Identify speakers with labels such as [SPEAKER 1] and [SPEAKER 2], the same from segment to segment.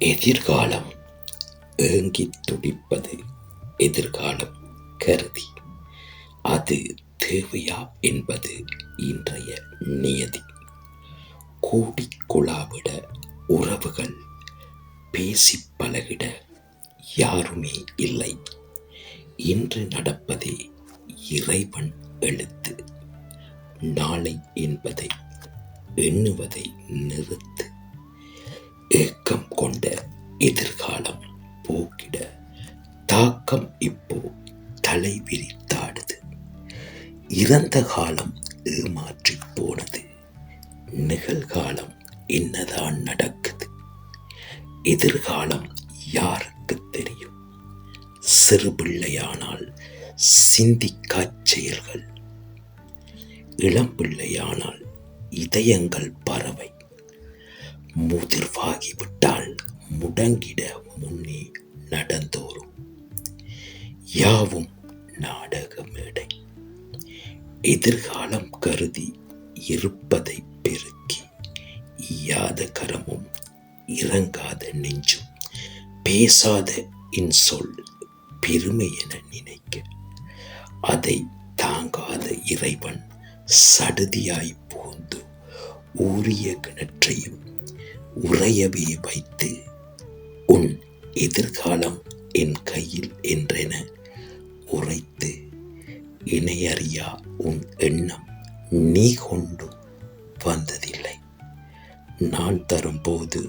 [SPEAKER 1] எதிர்காலம் ஏங்கித் துடிப்பது எதிர்காலம் கருதி. அது தேவையா என்பது இன்றைய நியதி. கூடி குழாவிட உறவுகள் பேசி பழகிட யாருமே இல்லை. இன்று நடப்பதே இறைவன் எழுத்து. நாளை என்பதை எண்ணுவதை நிறுத்து. ஏக்கம் எதிர்காலம் போக்கிட தாக்கம் இப்போ தலை விரித்தாடுது இறந்த காலம் ஏமாற்றி போனது. நிகழ்காலம் என்னதான் நடக்குது? எதிர்காலம் யாருக்கு தெரியும்? சிறு பிள்ளையானால் சிந்திக்காச் செயல்கள். இளம் பிள்ளையானால் இதயங்கள் பறவை. முதிர்வாகிவிட்டால் முடங்கிட முன்னே நடந்தோறும் யாவும் நாடக மேடை எதிர்காலம் கருதி இருப்பதை பெருக்கி ஈயாத கரமும் இறங்காத நெஞ்சும் பேசாத இன்சொல் பெருமை என நினைக்க அதை தாங்காத இறைவன் சடுதியாய் புகுந்து ஊறிய கிணற்றையும் உறையவே வைத்து உன் எதிர்காலம் என் கையில் என்றென உரைத்து இணையறியா உன் எண்ணம் நீ கொண்டு வந்ததில்லை. நான் தரும்போது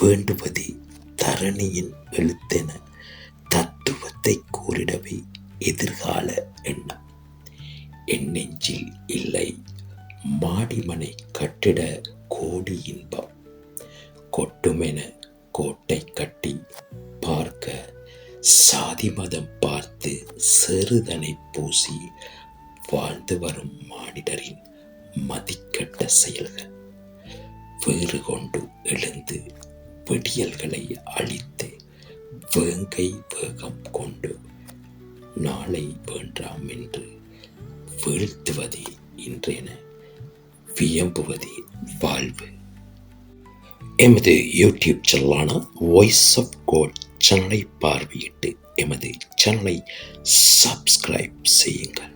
[SPEAKER 1] வேண்டுவதே தரணியின் எழுத்தென தத்துவத்தை கூறிடவே எதிர்கால எண்ணம். என் நெஞ்சில் இல்லை மாடிமனை கட்டிட கோடி இன்பம். கொட்டுமென கோட்டை கட்டி பார்க்க சாதி மதம் பார்த்து செருதனை பூசி வாழ்ந்து வரும் மானிடரின் மதிக்கட்ட செயல்கள். வேறு கொண்டு எழுந்து விடியல்களை அழித்து வேங்கை வேகம் கொண்டு நாளை வேண்டாம் என்று வீழ்த்துவதே இன்றென. வியம்புவதே வாழ்வு. எமது யூடியூப் சேனலான வாய்ஸ் ஆஃப் கோட் சேனலை பார்வையிட்டு எமது சேனலை சப்ஸ்கிரைப் செய்யுங்கள்.